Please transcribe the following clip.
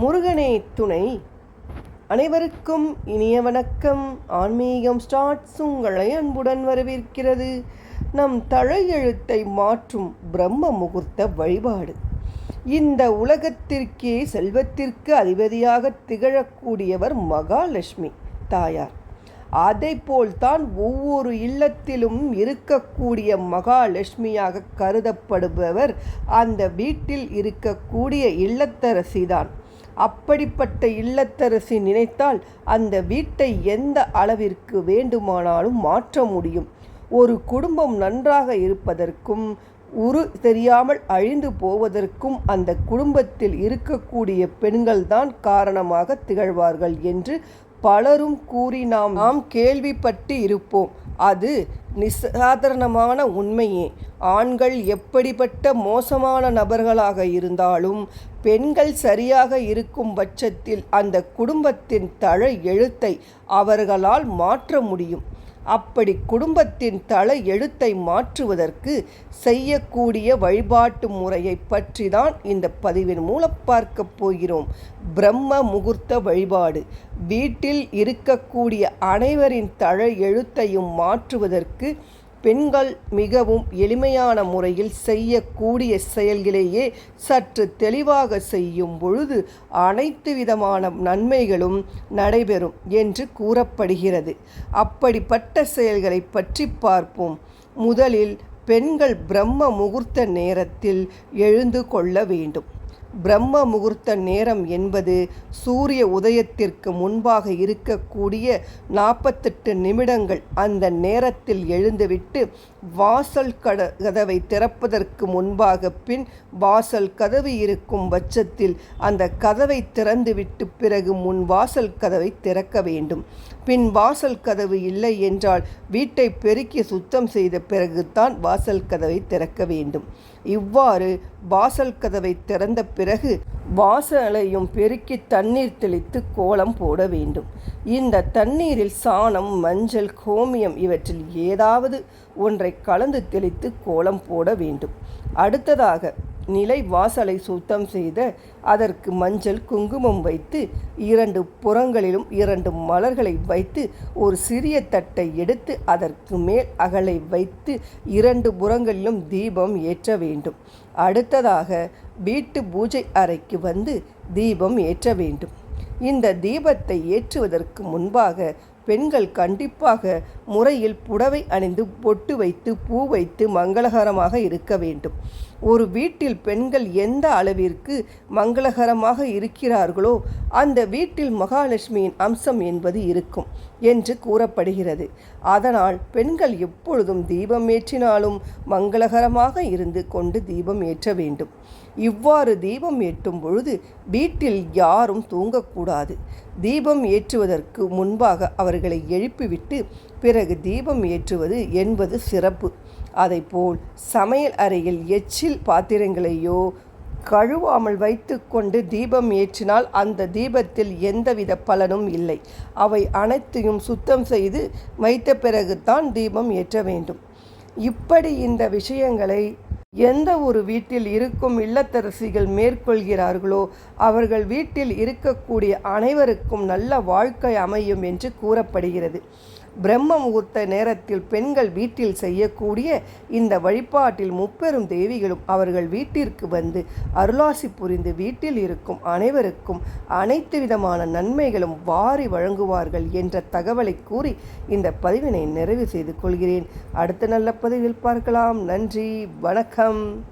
முருகனே துணை. அனைவருக்கும் இனிய வணக்கம். ஆன்மீகம் ஸ்டார்ட்ஸ் உங்களை அன்புடன் வரவேற்கிறது. நம் தலையெழுத்தை மாற்றும் பிரம்ம முகூர்த்த வழிபாடு. இந்த உலகத்திற்கே செல்வத்திற்கு அதிபதியாக திகழக்கூடியவர் மகாலட்சுமி தாயார். அதைப்போல்தான் ஒவ்வொரு இல்லத்திலும் இருக்கக்கூடிய மகாலட்சுமியாக கருதப்படுபவர் அந்த வீட்டில் இருக்கக்கூடிய இல்லத்தரசிதான். அப்படிப்பட்ட இல்லத்தரசி நினைத்தால் அந்த வீட்டை எந்த அளவிற்கு வேண்டுமானாலும் மாற்ற முடியும். ஒரு குடும்பம் நன்றாக இருப்பதற்கும் உரு தெரியாமல் அழிந்து போவதற்கும் அந்த குடும்பத்தில் இருக்கக்கூடிய பெண்கள்தான் காரணமாக திகழ்வார்கள் என்று பலரும் கூறி நாம் நாம் கேள்விப்பட்டு இருப்போம். அது நிசாதாரணமான உண்மையே. ஆண்கள் எப்படிப்பட்ட மோசமான நபர்களாக இருந்தாலும் பெண்கள் சரியாக இருக்கும் பட்சத்தில் அந்த குடும்பத்தின் தழ எழுத்தை அவர்களால் மாற்ற முடியும். அப்படி குடும்பத்தின் தலை எழுத்தை மாற்றுவதற்கு செய்யக்கூடிய வழிபாட்டு முறையை பற்றி தான் இந்த பதிவின் மூலம் பார்க்க போகிறோம். பிரம்ம முகூர்த்த வழிபாடு. வீட்டில் இருக்கக்கூடிய அனைவரின் தலை எழுத்தையும் மாற்றுவதற்கு பெண்கள் மிகவும் எளிமையான முறையில் செய்யக்கூடிய செயல்களையே சற்று தெளிவாக செய்யும் பொழுது அனைத்து விதமான நன்மைகளும் நடைபெறும் என்று கூறப்படுகிறது. அப்படிப்பட்ட செயல்களை பற்றி பார்ப்போம். முதலில் பெண்கள் பிரம்ம முகூர்த்த நேரத்தில் எழுந்து கொள்ள வேண்டும். பிரம்ம முகூர்த்த நேரம் என்பது சூரிய உதயத்திற்கு முன்பாக இருக்கக்கூடிய நாற்பத்தெட்டு நிமிடங்கள். அந்த நேரத்தில் எழுந்துவிட்டு வாசல் கட கதவை திறப்பதற்கு முன்பாக பின் வாசல் கதவு இருக்கும் பட்சத்தில் அந்த கதவை திறந்துவிட்டு பிறகு முன் வாசல் கதவை திறக்க வேண்டும். பின் வாசல் கதவு இல்லை என்றால் வீட்டை பெருக்கி சுத்தம் செய்த பிறகுதான் வாசல் கதவை திறக்க வேண்டும். இவ்வாறு வாசல் கதவை திறந்த பிறகு வாசலையும் பெருக்கி தண்ணீர் தெளித்து கோலம் போட வேண்டும். இந்த தண்ணீரில் சாணம் மஞ்சள் கோமியம் இவற்றில் ஏதாவது ஒன்றை கலந்து தெளித்து கோலம் போட வேண்டும். அடுத்ததாக நிலை வாசலை சுத்தம் செய்த அதற்கு மஞ்சள் குங்குமம் வைத்து இரண்டு புறங்களிலும் இரண்டு மலர்களை வைத்து ஒரு சிறிய தட்டை எடுத்து அதற்கு மேல் அகலை வைத்து இரண்டு புறங்களிலும் தீபம் ஏற்ற வேண்டும். அடுத்ததாக வீட்டு பூஜை அறைக்கு வந்து தீபம் ஏற்ற வேண்டும். இந்த தீபத்தை ஏற்றுவதற்கு முன்பாக பெண்கள் கண்டிப்பாக முறையில் புடவை அணிந்து பொட்டு வைத்து பூ வைத்து மங்களகரமாக இருக்க வேண்டும். ஒரு வீட்டில் பெண்கள் எந்த அளவிற்கு மங்களகரமாக இருக்கிறார்களோ அந்த வீட்டில் மகாலட்சுமியின் அம்சம் என்பது இருக்கும் என்று கூறப்படுகிறது. அதனால் பெண்கள் எப்பொழுதும் தீபம் ஏற்றினாலும் மங்களகரமாக இருந்து கொண்டு தீபம் ஏற்ற வேண்டும். இவ்வாறு தீபம் ஏற்றும் பொழுது வீட்டில் யாரும் தூங்கக்கூடாது. தீபம் ஏற்றுவதற்கு முன்பாக அவர்களை எழுப்பிவிட்டு பிற பிறகு தீபம் ஏற்றுவது என்பது சிறப்பு. அதைப்போல் சமையல் அறையில் எச்சில் பாத்திரங்களையோ கழுவாமல் வைத்துக்கொண்டு தீபம் ஏற்றினால் அந்த தீபத்தில் எந்தவித பலனும் இல்லை. அவை அனைத்தையும் சுத்தம் செய்து வைத்த பிறகுதான் தீபம் ஏற்ற வேண்டும். இப்படி இந்த விஷயங்களை எந்த ஒரு வீட்டில் இருக்கும் இல்லத்தரசிகள் மேற்கொள்கிறார்களோ அவர்கள் வீட்டில் இருக்கக்கூடிய அனைவருக்கும் நல்ல வாழ்க்கை அமையும் என்று கூறப்படுகிறது. பிரம்ம முகூர்த்த நேரத்தில் பெண்கள் வீட்டில் செய்யக்கூடிய இந்த வழிபாட்டில் முப்பெரும் தேவிகளும் அவர்கள் வீட்டிற்கு வந்து அருளாசி புரிந்து வீட்டில் இருக்கும் அனைவருக்கும் அனைத்து விதமான நன்மைகளும் வாரி வழங்குவார்கள் என்ற தகவலை கூறி இந்த பதிவினை நிறைவு செய்து கொள்கிறேன். அடுத்த நல்ல பதிவில் பார்க்கலாம். நன்றி. வணக்கம். come